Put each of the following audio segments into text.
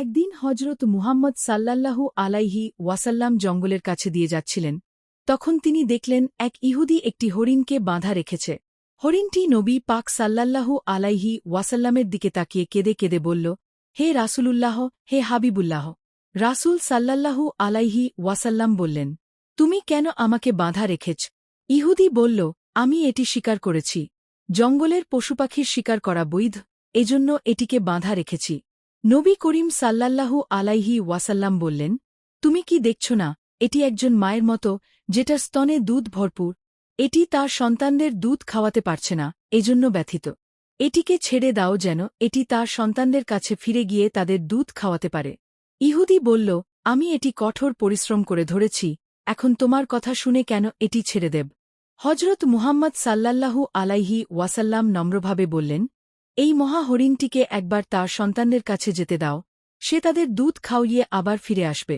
একদিন হজরত মুহাম্মদ সাল্লাল্লাহু আলাইহি ওয়াসাল্লাম জঙ্গলের কাছে দিয়ে যাচ্ছিলেন। তখন তিনি দেখলেন, এক ইহুদি একটি হরিণকে বাঁধা রেখেছে। হরিণটি নবী পাক সাল্লাল্লাহু আলাইহি ওয়াসাল্লামের দিকে তাকিয়ে কেঁদে কেঁদে বলল, হে রাসূলুল্লাহ, হে হাবিবুল্লাহ। রাসূল সাল্লাল্লাহু আলাইহি ওয়াসাল্লাম বললেন, তুমি কেন আমাকে বাঁধা রেখেছ? ইহুদি বলল, আমি এটি শিকার করেছি। জঙ্গলের পশুপাখির শিকার করা বৈধ, এজন্য এটিকে বাঁধা রেখেছি। নবী করিম সাল্লাল্লাহু আলাইহি ওয়াসাল্লাম বললেন, তুমি কি দেখছ না, এটি একজন মায়ের মতো, যেটার স্তনে দুধ ভরপুর। এটি তার সন্তানদের দুধ খাওয়াতে পারছে না, এজন্য ব্যথিত। এটিকে ছেড়ে দাও যেন এটি তার সন্তানদের কাছে ফিরে গিয়ে তাদের দুধ খাওয়াতে পারে। ইহুদি বলল, আমি এটি কঠোর পরিশ্রম করে ধরেছি, এখন তোমার কথা শুনে কেন এটি ছেড়ে দেব? হজরত মুহাম্মদ সাল্লাল্লাহু আলাইহি ওয়াসাল্লাম নম্রভাবে বললেন এই মহা হরিণটিকে একবার তার সন্তানদের কাছে যেতে দাও। সে তাদের দুধ খাওয়িয়ে আবার ফিরে আসবে।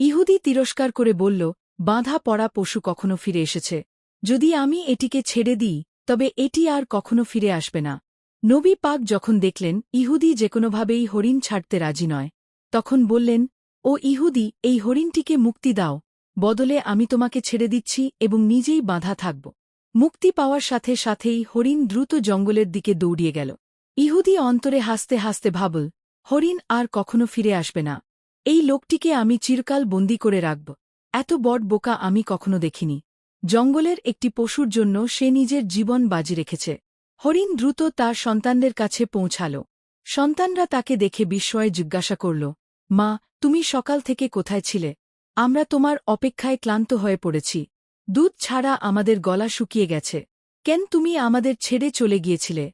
ইহুদি তিরস্কার করে বলল, বাঁধা পড়া পশু কখনো ফিরে এসেছে। যদি আমি এটিকে ছেড়ে দিই, তবে এটি আর কখনো ফিরে আসবে না। নবী পাক যখন দেখলেন, ইহুদি যে কোনোভাবেই হরিণ ছাড়তে রাজি নয়, তখন বললেন, ও ইহুদি, এই হরিণটিকে মুক্তি দাও। বদলে আমি তোমাকে ছেড়ে দিচ্ছি এবং নিজেই বাঁধা থাকব। মুক্তি পাওয়ার সাথে সাথেই হরিণ দ্রুত জঙ্গলের দিকে দৌড়িয়ে গেল। ইহুদি অন্তরে হাসতে হাসতে ভাবল, হরিণ আর কখনো ফিরে আসবে না। এই লোকটিকে আমি চিরকাল বন্দি করে রাখব। এত বড় বোকা আমি কখনো দেখিনি। জঙ্গলের একটি পশুর জন্য সে নিজের জীবন বাজি রেখেছে হরিণ দ্রুত তার সন্তানদের কাছে পৌঁছাল। সন্তানরা তাকে দেখে বিস্ময়ে জিজ্ঞাসা করল, মা, তুমি সকাল থেকে কোথায় ছিলে? আমরা তোমার অপেক্ষায় ক্লান্ত হয়ে পড়েছি। দুধ ছাড়া আমাদের গলা শুকিয়ে গেছে। কেন তুমি আমাদের ছেড়ে চলে গিয়েছিলে?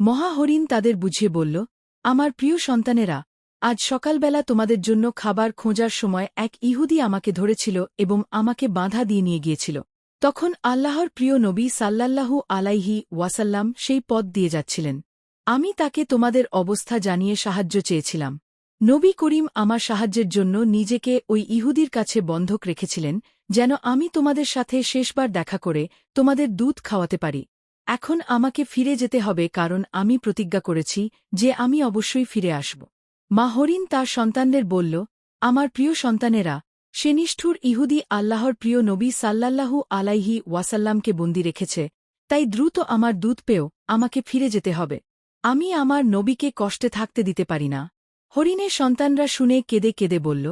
মহাহরিণ তাদের বুঝিয়ে বলল, আমার প্রিয় সন্তানেরা, আজ সকালবেলা তোমাদের জন্য খাবার খোঁজার সময় এক ইহুদি আমাকে ধরেছিল এবং আমাকে বাঁধা দিয়ে নিয়ে গিয়েছিল। তখন আল্লাহর প্রিয় নবী সাল্লাল্লাহু আলাইহি ওয়াসাল্লাম সেই পদ দিয়ে যাচ্ছিলেন। আমি তাকে তোমাদের অবস্থা জানিয়ে সাহায্য চেয়েছিলাম। নবী করিম আমার সাহায্যের জন্য নিজেকে ওই ইহুদির কাছে বন্ধক রেখেছিলেন, যেন আমি তোমাদের সাথে শেষবার দেখা করে তোমাদের দুধ খাওয়াতে পারি। এখন আমাকে ফিরে যেতে হবে কারণ আমি প্রতিজ্ঞা করেছি যে আমি অবশ্যই ফিরে আসব। মা হরিণ তার সন্তানদের বলল, আমার প্রিয় সন্তানেরা, সে নিষ্ঠুর ইহুদি আল্লাহর প্রিয় নবী সাল্লাল্লাহু আলাইহি ওয়াসাল্লামকে বন্দি রেখেছে, তাই দ্রুত আমার দুধ পেয়েও আমাকে ফিরে যেতে হবে। আমি আমার নবীকে কষ্টে থাকতে দিতে পারি না। হরিণের সন্তানরা শুনে কেঁদে কেঁদে বলল,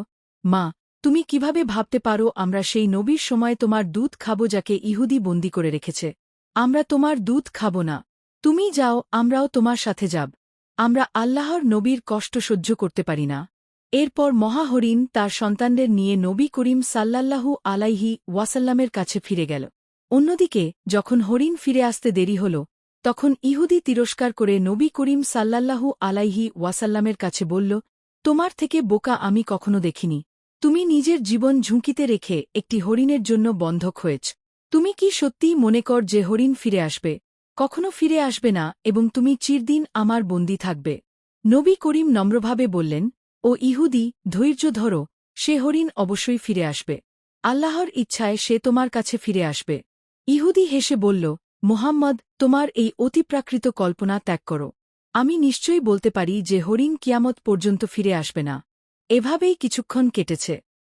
মা, তুমি কীভাবে ভাবতে পারো আমরা সেই নবীর সময় তোমার দুধ খাব যাকে ইহুদি বন্দি করে রেখেছে? আমরা তোমার দুধ খাব না। তুমি যাও, আমরাও তোমার সাথে যাব। আমরা আল্লাহর নবীর কষ্ট সহ্য করতে পারি না। এরপর মহাহরিণ তার সন্তানদের নিয়ে নবী করিম সাল্লাল্লাহু আলাইহি ওয়াসাল্লামের কাছে ফিরে গেল। অন্যদিকে, যখন হরিণ ফিরে আসতে দেরি হল, তখন ইহুদি তিরস্কার করে নবী করিম সাল্লাল্লাহু আলাইহি ওয়াসাল্লামের কাছে বলল, তোমার থেকে বোকা আমি কখনো দেখিনি। তুমি নিজের জীবন ঝুঁকিতে রেখে একটি হরিণের জন্য বন্ধক হয়েছ। তুমি কি সত্যিই মনে কর যে হরিণ ফিরে আসবে? কখনো ফিরে আসবে না, এবং তুমি চিরদিন আমার বন্দী থাকবে। নবী করিম নম্রভাবে বললেন, ও ইহুদি, ধৈর্য ধরো, সে হরিণ অবশ্যই ফিরে আসবে। আল্লাহর ইচ্ছায় সে তোমার কাছে ফিরে আসবে। ইহুদি হেসে বলল, মোহাম্মদ, তোমার এই অতিপ্রাকৃত কল্পনা ত্যাগ করো। আমি নিশ্চয়ই বলতে পারি যে হরিণ কিয়ামত পর্যন্ত ফিরে আসবে না। এভাবেই কিছুক্ষণ কেটেছে।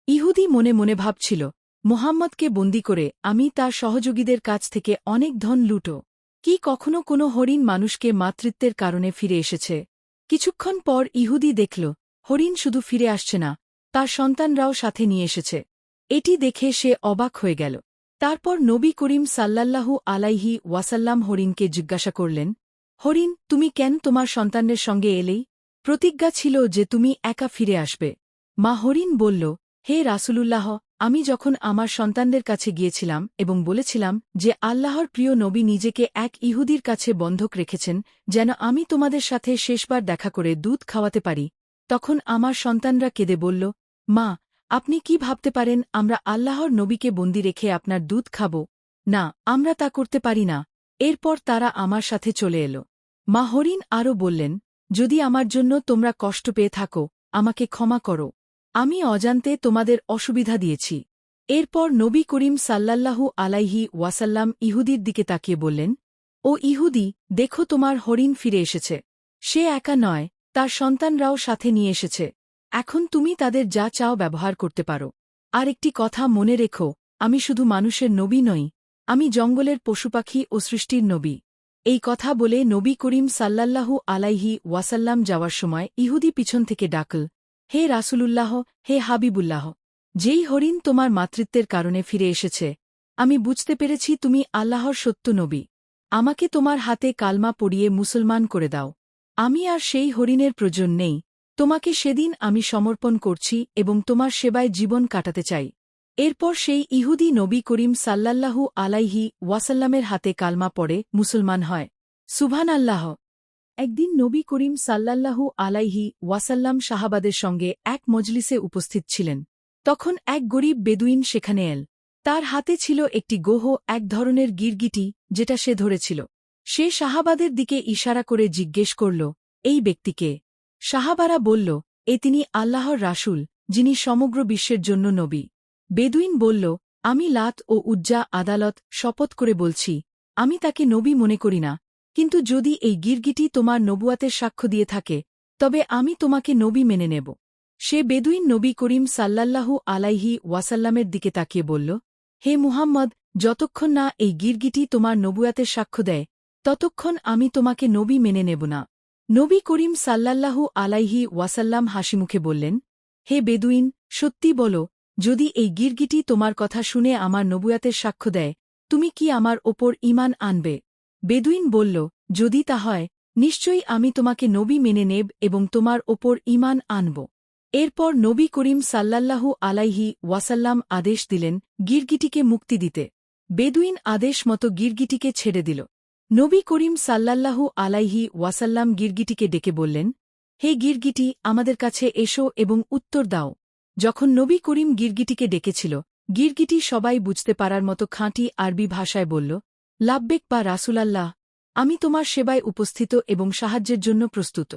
ইহুদি মনে মনে ভাবছিল মোহাম্মদকে বন্দি করে আমি তার সহযোগীদের কাছ থেকে অনেক ধন লুটো। কি কখনো কোনো হরিণ মানুষকে মাতৃত্বের কারণে ফিরে এসেছে। কিছুক্ষণ পর ইহুদি দেখল, হরিণ শুধু ফিরে আসছে না, তার সন্তানরাও সাথে নিয়ে এসেছে। এটি দেখে সে অবাক হয়ে গেল। তারপর নবী করিম সাল্লাল্লাহু আলাইহি ওয়াসাল্লাম হরিণকে জিজ্ঞাসা করলেন, হরিণ, তুমি কেন তোমার সন্তানের সঙ্গে এলেই? প্রতিজ্ঞা ছিল যে তুমি একা ফিরে আসবে। মা হরিণ বলল, হে রাসূলুল্লাহ আমি যখন আমার সন্তানদের কাছে গিয়েছিলাম এবং বলেছিলাম যে আল্লাহর প্রিয় নবী নিজেকে এক ইহুদির কাছে বন্ধক রেখেছেন, যেন আমি তোমাদের সাথে শেষবার দেখা করে দুধ খাওয়াতে পারি, তখন আমার সন্তানরা কেঁদে বলল, মা, আপনি কি ভাবতে পারেন আমরা আল্লাহর নবীকে বন্দি রেখে আপনার দুধ খাব? না, আমরা তা করতে পারি না। এরপর তারা আমার সাথে চলে এল। মা হরিণ আরও বললেন, যদি আমার জন্য তোমরা কষ্ট পেয়ে থাকো, আমাকে ক্ষমা করো। আমি অজান্তে তোমাদের অসুবিধা দিয়েছি। এরপর নবী করিম সাল্লাল্লাহু আলাইহি ওয়াসাল্লাম ইহুদির দিকে তাকিয়ে বললেন, ও ইহুদি, দেখো তোমার হরিণ ফিরে এসেছে। সে একা নয়, তার সন্তানরাও সাথে নিয়ে এসেছে। এখন তুমি তাদের যা চাও ব্যবহার করতে পারো। আর একটি কথা মনে রেখো, আমি শুধু মানুষের নবী নই, আমি জঙ্গলের পশুপাখি ও সৃষ্টির নবী। এই কথা বলে নবী করিম সাল্লাল্লাহু আলাইহি ওয়াসাল্লাম যাওয়ার সময় ইহুদি পিছন থেকে ডাকল হে রাসূলুল্লাহ, হে হাবিবুল্লাহ, যেই হরিণ তোমার মাতৃত্বের কারণে ফিরে এসেছে, আমি বুঝতে পেরেছি তুমি আল্লাহর সত্য নবী। আমাকে তোমার হাতে কালমা পড়িয়ে মুসলমান করে দাও। আমি আর সেই হরিণের প্রয়োজন নেই। তোমাকে সেদিন আমি সমর্পণ করছি এবং তোমার সেবায় জীবন কাটাতে চাই। এরপর সেই ইহুদি নবী করিম সাল্লাল্লাহু আলাইহি ওয়াসাল্লামের হাতে কালমা পড়ে মুসলমান হয়। সুভান আল্লাহ একদিন নবী করিম সাল্লাল্লাহু আলাইহি ওয়াসাল্লাম শাহাবাদের সঙ্গে এক মজলিসে উপস্থিত ছিলেন। তখন এক গরিব বেদুইন সেখানে এল। তার হাতে ছিল একটি গোহ, এক ধরনের গিরগিটি, যেটা সে ধরেছিল। সে শাহাবাদের দিকে ইশারা করে জিজ্ঞেস করল, এই ব্যক্তিকে সাহাবারা বলল, এ তিনি আল্লাহর রাসূল, যিনি সমগ্র বিশ্বের জন্য নবী। বেদুইন বলল, আমি লাত ও উজ্জা আদালত শপথ করে বলছি, আমি তাকে নবী মনে করি না কিন্তু যদি এই গিরগিটি তোমার নবুয়াতের সাক্ষ্য দিয়ে থাকে, তবে আমি তোমাকে নবী মেনে নেব। সে বেদুইন নবী করিম সাল্লাল্লাহু আলাইহি ওয়াসাল্লামের দিকে তাকিয়ে বলল, হে মুহাম্মদ, যতক্ষণ না এই গিরগিটি তোমার নবুয়াতের সাক্ষ্য দেয়, ততক্ষণ আমি তোমাকে নবী মেনে নেব না। নবী করিম সাল্লাল্লাহু আলাইহি ওয়াসাল্লাম হাসিমুখে বললেন, হে বেদুইন, সত্যি বলো, যদি এই গিরগিটি তোমার কথা শুনে আমার নবুয়াতের সাক্ষ্য দেয়, তুমি কি আমার ওপর ইমান আনবে? বেদুইন বলল, যদি তা হয়, নিশ্চয়ই আমি তোমাকে নবী মেনে নেব এবং তোমার ওপর ইমান আনব। এরপর নবী করিম সাল্লাল্লাহু আলাইহি ওয়াসাল্লাম আদেশ দিলেন গিরগিটিকে মুক্তি দিতে। বেদুইন আদেশ মতো গিরগিটিকে ছেড়ে দিল। নবী করিম সাল্লাল্লাহু আলাইহি ওয়াসাল্লাম গিরগিটিকে ডেকে বললেন, হে গিরগিটি, আমাদের কাছে এসো এবং উত্তর দাও। যখন নবী করিম গিরগিটিকে ডেকেছিল, গিরগিটি সবাই বুঝতে পারার মতো খাঁটি আরবি ভাষায় বলল লাব্বেক বা রাসুলাল্লাহ, আমি তোমার সেবায় উপস্থিত এবং সাহায্যের জন্য প্রস্তুত।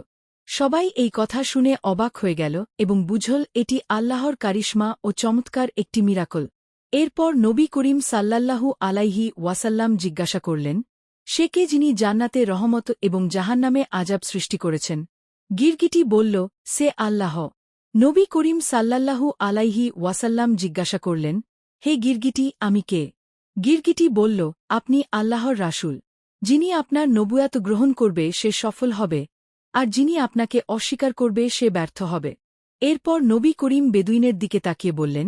সবাই এই কথা শুনে অবাক হয়ে গেল এবং বুঝল এটি আল্লাহর কারিশ্মা ও চমৎকার একটি মিরাকল। এরপর নবী করিম সাল্লাল্লাহু আলাইহি ওয়াসাল্লাম জিজ্ঞাসা করলেন, সে কে যিনি জান্নাতে রহমত এবং জাহান্নামে আজাব সৃষ্টি করেছেন? গিরগিটি বলল, সে আল্লাহ। নবী করিম সাল্লাল্লাহু আলাইহি ওয়াসাল্লাম জিজ্ঞাসা করলেন, হে গিরগিটি, আমি কে? গিরগিটি বলল, আপনি আল্লাহর রাসূল। যিনি আপনার নবুয়াত গ্রহণ করবে, সে সফল হবে। আর যিনি আপনাকে অস্বীকার করবে, সে ব্যর্থ হবে। এরপর নবী করিম বেদুইনের দিকে তাকিয়ে বললেন,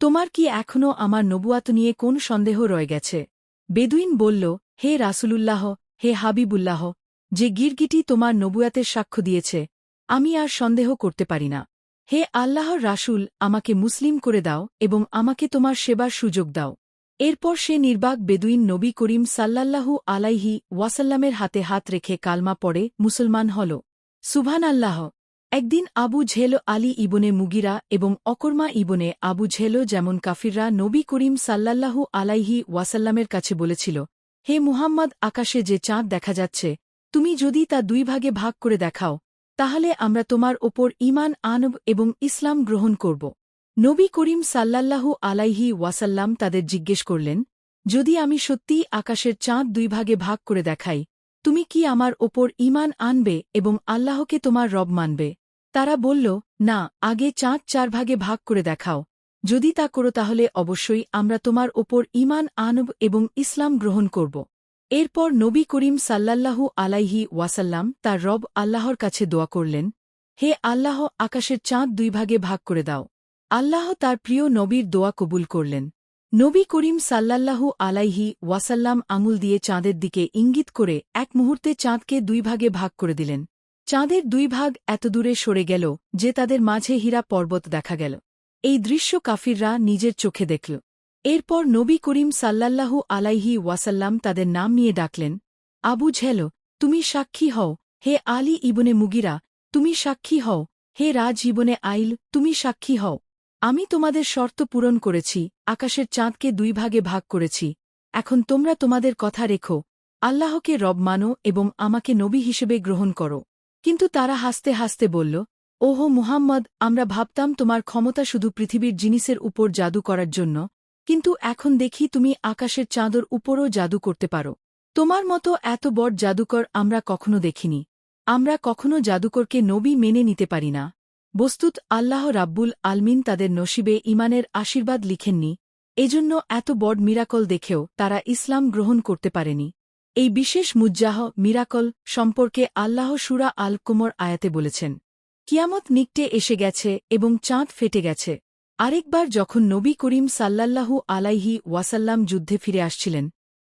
তোমার কি এখনও আমার নবুয়াত নিয়ে কোন সন্দেহ রয়ে গেছে? বেদুইন বলল, হে রাসূলুল্লাহ, হে হাবিবুল্লাহ, যে গিরগিটি তোমার নবুয়াতের সাক্ষ্য দিয়েছে, আমি আর সন্দেহ করতে পারি না। হে আল্লাহর রাসূল, আমাকে মুসলিম করে দাও এবং আমাকে তোমার সেবার সুযোগ দাও। এরপর সে নির্বাক বেদুইন নবী করিম সাল্লাল্লাহু আলাইহি ওয়াসাল্লামের হাতে হাত রেখে কালমা পড়ে, মুসলমান হল। সুভান আল্লাহ একদিন আবু ঝেল আলী ইবনে মুগিরা এবং অকর্মা ইবনে আবু ঝেলো যেমন কাফিররা নবী করিম সাল্লাল্লাহু আলাইহি ওয়াসাল্লামের কাছে বলেছিল, হে মুহাম্মদ, আকাশে যে চাঁদ দেখা যাচ্ছে, তুমি যদি তা দুই ভাগে ভাগ করে দেখাও, তাহলে আমরা তোমার ওপর ইমান আনব এবং ইসলাম গ্রহণ করব। নবী করিম সাল্লাল্লাহু আলাইহি ওয়াসাল্লাম তাদের জিজ্ঞেস করলেন, যদি আমি সত্যিই আকাশের চাঁদ দুই ভাগে ভাগ করে দেখাই, তুমি কি আমার ওপর ইমান আনবে এবং আল্লাহকে তোমার রব মানবে? তারা বলল, না, আগে চাঁদ চার ভাগে ভাগ করে দেখাও। যদি তা করো তাহলে অবশ্যই আমরা তোমার ওপর ইমান আনব এবং ইসলাম গ্রহণ করব। এরপর নবী করিম সাল্লাল্লাহু আলাইহি ওয়াসাল্লাম তার রব আল্লাহর কাছে দোয়া করলেন, হে আল্লাহ, আকাশের চাঁদ দুই ভাগে ভাগ করে দাও। আল্লাহ তার প্রিয় নবীর দোয়া কবুল করলেন। নবী করিম সাল্লাল্লাহু আলাইহি ওয়াসাল্লাম আঙুল দিয়ে চাঁদের দিকে ইঙ্গিত করে এক মুহূর্তে চাঁদকে দুই ভাগে ভাগ করে দিলেন। চাঁদের দুই ভাগ এত দূরে সরে গেল যে তাদের মাঝে হীরা পর্বত দেখা গেল। এই দৃশ্য কাফিররা নিজের চোখে দেখল। এরপর নবী করিম সাল্লাল্লাহু আলাইহি ওয়াসাল্লাম তাদের নাম নিয়ে ডাকলেন, আবু ঝেল, তুমি সাক্ষী হও। হে আলী ইবনে মুগিরা, তুমি সাক্ষী হও। হে রাজ ইবনে আইল, তুমি সাক্ষী হও। আমি তোমাদের শর্ত পূরণ করেছি, আকাশের চাঁদকে দুই ভাগে ভাগ করেছি। এখন তোমরা তোমাদের কথা রেখো, আল্লাহকে রব মানো এবং আমাকে নবী হিসেবে গ্রহণ করো। কিন্তু তারা হাসতে হাসতে বলল, ওহো মুহাম্মদ, আমরা ভাবতাম তোমার ক্ষমতা শুধু পৃথিবীর জিনিসের উপর জাদু করার জন্য, কিন্তু এখন দেখি তুমি আকাশের চাঁদর উপরও জাদু করতে পারো। তোমার মতো এত বড় জাদুকর আমরা কখনো দেখিনি। আমরা কখনো জাদুকরকে নবী মেনে নিতে পারি না। বস্তুত আল্লাহ রাব্বুল আলমিন তাদের নসিবে ইমানের আশীর্বাদ লিখেননি, এজন্য এত বড় মিরাকল দেখেও তারা ইসলাম গ্রহণ করতে পারেনি। এই বিশেষ মুজ্জাহ মিরাকল সম্পর্কে আল্লাহ সুরা আল কুমর আয়াতে বলেছেন, কিয়ামত নিকটে এসে গেছে এবং চাঁদ ফেটে গেছে। আরেকবার যখন নবী করিম সাল্লাল্লাহু আলাইহি ওয়াসাল্লাম যুদ্ধে ফিরে আসছিলেন,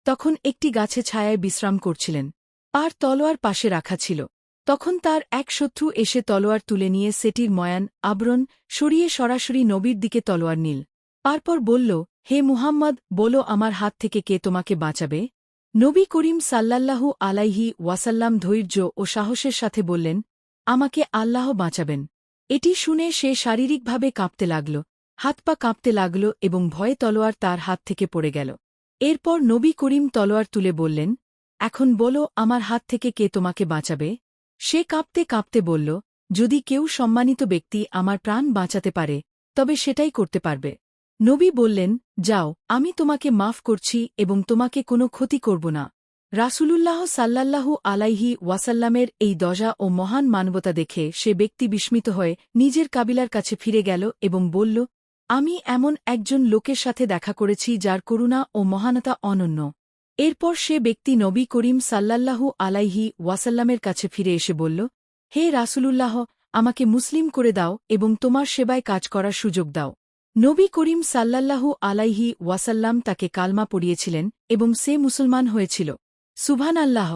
তখন একটি গাছে ছায়ায় বিশ্রাম করছিলেন, আর তলোয়ার পাশে রাখা ছিল। তখন তার এক শত্রু এসে তলোয়ার তুলে নিয়ে সেটির ময়ান, আবরণ সরিয়ে সরাসরি নবীর দিকে তলোয়ার নীল। তারপর বলল, হে মুহাম্মদ, বলো আমার হাত থেকে কে তোমাকে বাঁচাবে? নবী করিম সাল্লাল্লাহু আলাইহি ওয়াসাল্লাম ধৈর্য ও সাহসের সাথে বললেন, আমাকে আল্লাহ বাঁচাবেন। এটি শুনে সে শারীরিকভাবে কাঁপতে লাগল, হাত পা কাঁপতে লাগল এবং ভয়ে তলোয়ার তার হাত থেকে পড়ে গেল। এরপর নবী করিম তলোয়ার তুলে বললেন, এখন বলো আমার হাত থেকে কে তোমাকে বাঁচাবে? সে কাঁপতে কাঁপতে বলল, যদি কেউ সম্মানিত ব্যক্তি আমার প্রাণ বাঁচাতে পারে, তবে সেটাই করতে পারবে। নবী বললেন, যাও, আমি তোমাকে মাফ করছি এবং তোমাকে কোনো ক্ষতি করব না। রাসূলুল্লাহ সাল্লাল্লাহু আলাইহি ওয়াসাল্লামের এই দজা ও মহান মানবতা দেখে সে ব্যক্তি বিস্মিত হয়ে নিজের কাবিলার কাছে ফিরে গেল এবং বলল, আমি এমন একজন লোকের সাথে দেখা করেছি যার করুণা ও মহানতা অনন্য। এরপর সে ব্যক্তি নবী করিম সাল্লাল্লাহু আলাইহি ওয়াসাল্লামের কাছে ফিরে এসে বলল, হে রাসূলুল্লাহ, আমাকে মুসলিম করে দাও এবং তোমার সেবায় কাজ করার সুযোগ দাও। নবী করিম সাল্লাল্লাহু আলাইহি ওয়াসাল্লাম তাকে কালমা পড়িয়েছিলেন এবং সে মুসলমান হয়েছিল। সুভান আল্লাহ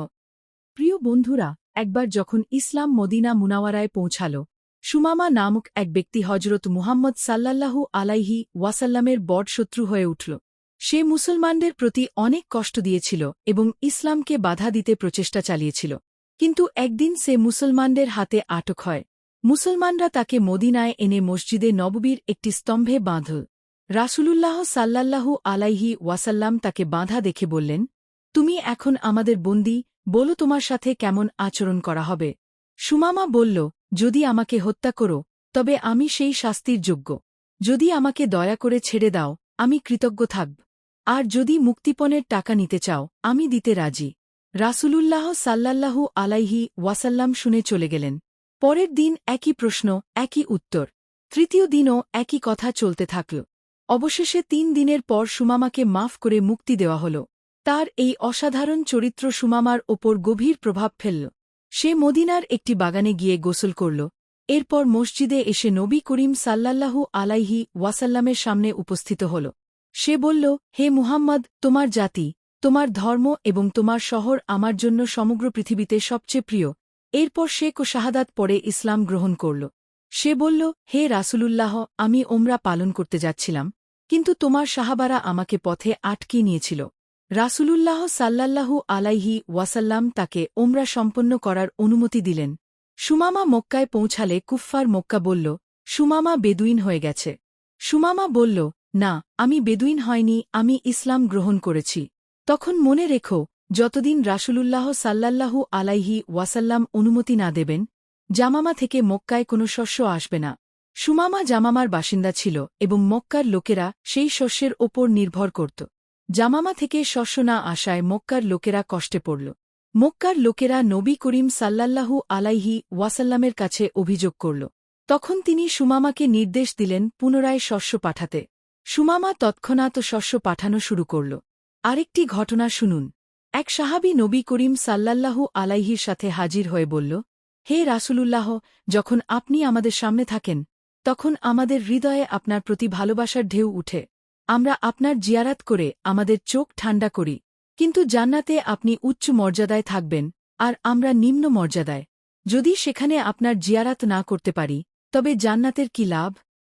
প্রিয় বন্ধুরা, একবার যখন ইসলাম মদিনা মুনাওয়ারায় পৌঁছাল, সুমামা নামক এক ব্যক্তি হজরত মুহাম্মদ সাল্লাল্লাহু আলাইহি ওয়াসাল্লামের বড় শত্রু হয়ে উঠল। সে মুসলমানদের প্রতি অনেক কষ্ট দিয়েছিল এবং ইসলামকে বাধা দিতে প্রচেষ্টা চালিয়েছিল। কিন্তু একদিন সে মুসলমানদের হাতে আটক হয়। মুসলমানরা তাকে মদিনায় এনে মসজিদে নববীর একটি স্তম্ভে বাঁধল। রাসূলুল্লাহ সাল্লাল্লাহু আলাইহি ওয়াসাল্লাম তাকে বাঁধা দেখে বললেন, তুমি এখন আমাদের বন্দী, বলো তোমার সাথে কেমন আচরণ করা হবে? সুমামা বলল, যদি আমাকে হত্যা করো, তবে আমি সেই শাস্তির যোগ্য। যদি আমাকে দয়া করে ছেড়ে দাও, আমি কৃতজ্ঞ থাকব। আর যদি মুক্তিপণের টাকা নিতে চাও, আমি দিতে রাজি। রাসূলুল্লাহ সাল্লাল্লাহু আলাইহি ওয়াসাল্লাম শুনে চলে গেলেন। পরের দিন একই প্রশ্ন, একই উত্তর। তৃতীয় দিনও একই কথা চলতে থাকল। অবশেষে তিন দিনের পর সুমামাকে মাফ করে মুক্তি দেওয়া হল। তার এই অসাধারণ চরিত্র সুমামার ওপর গভীর প্রভাব ফেলল। সে মদিনার একটি বাগানে গিয়ে গোসল করল। এরপর মসজিদে এসে নবী করিম সাল্লাল্লাহু আলাইহি ওয়াসাল্লামের সামনে উপস্থিত হল। সে বলল, হে মুহাম্মদ, তোমার জাতি, তোমার ধর্ম এবং তোমার শহর আমার জন্য সমগ্র পৃথিবীতে সবচেয়ে প্রিয়। এরপর শেখ ও শাহাদাত পরে ইসলাম গ্রহণ করল। সে বলল, হে রাসুলুল্লাহ, আমি ওমরা পালন করতে যাচ্ছিলাম, কিন্তু তোমার সাহাবারা আমাকে পথে আটকে নিয়েছিল। রাসূলুল্লাহ সাল্লাল্লাহু আলাইহি ওয়াসাল্লাম তাকে ওমরা সম্পন্ন করার অনুমতি দিলেন। সুমামা মক্কায় পৌঁছালে কুফফার মক্কা বলল, সুমামা বেদুইন হয়ে গেছে। সুমামা বলল না, আমি বেদুইন হয়নি, আমি ইসলাম গ্রহণ করেছি। তখন মনে রেখো, যতদিন রাসূলুল্লাহ সাল্লাল্লাহু আলাইহি ওয়াসাল্লাম অনুমতি না দেবেন, জামামা থেকে মক্কায় কোনো শস্য আসবে না। সুমামা জামামার বাসিন্দা ছিল এবং মক্কার লোকেরা সেই শস্যের ওপর নির্ভর করত। জামামা থেকে শস্য না আসায় মক্কার লোকেরা কষ্টে পড়ল। মক্কার লোকেরা নবী করিম সাল্লাল্লাহু আলাইহি ওয়াসাল্লামের কাছে অভিযোগ করল। তখন তিনি সুমামাকে নির্দেশ দিলেন পুনরায় শস্য পাঠাতে। সুমামা তৎক্ষণাৎ শস্য পাঠানো শুরু করল। আরেকটি ঘটনা শুনুন। এক সাহাবি নবী করিম সাল্লাল্লাহু আলাইহির সাথে হাজির হয়ে বলল, হে রাসূলুল্লাহ, যখন আপনি আমাদের সামনে থাকেন, তখন আমাদের হৃদয়ে আপনার প্রতি ভালোবাসার ঢেউ উঠে। আমরা আপনার জিয়ারাত করে আমাদের চোখ ঠান্ডা করি। কিন্তু জান্নাতে আপনি উচ্চ মর্যাদায় থাকবেন, আর আমরা নিম্ন মর্যাদায়। যদি সেখানে আপনার জিয়ারাত না করতে পারি, তবে জান্নাতের কি লাভ?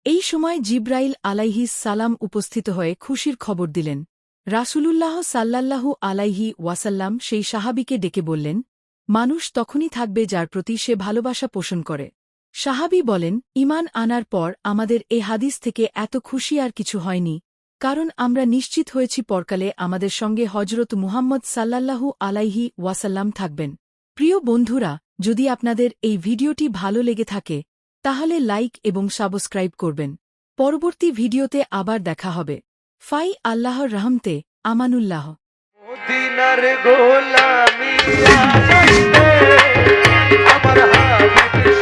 এই সময় জিব্রাইল আলাইহিস সালাম উপস্থিত হয়ে খুশির খবর দিলেন। রাসূলুল্লাহ সাল্লাল্লাহু আলাইহি ওয়াসাল্লাম সেই সাহাবিকে ডেকে বললেন, মানুষ তখনই থাকবে যার প্রতি সে ভালোবাসা পোষণ করে। সাহাবি বলেন ইমান আনার পর আমাদের এ হাদিস থেকে এত খুশি আর কিছু হয়নি, কারণ আমরা নিশ্চিত হয়েছি পরকালে আমাদের সঙ্গে হজরত মুহাম্মদ সাল্লাল্লাহু আলাইহি ওয়াসাল্লাম থাকবেন। প্রিয় বন্ধুরা, যদি আপনাদের এই ভিডিওটি ভালো লেগে থাকে তাহলে লাইক এবং সাবস্ক্রাইব করবেন। পরবর্তী ভিডিওতে আবার দেখা হবে। ফাই আল্লাহর রহমতে, আমানুল্লাহ। আমার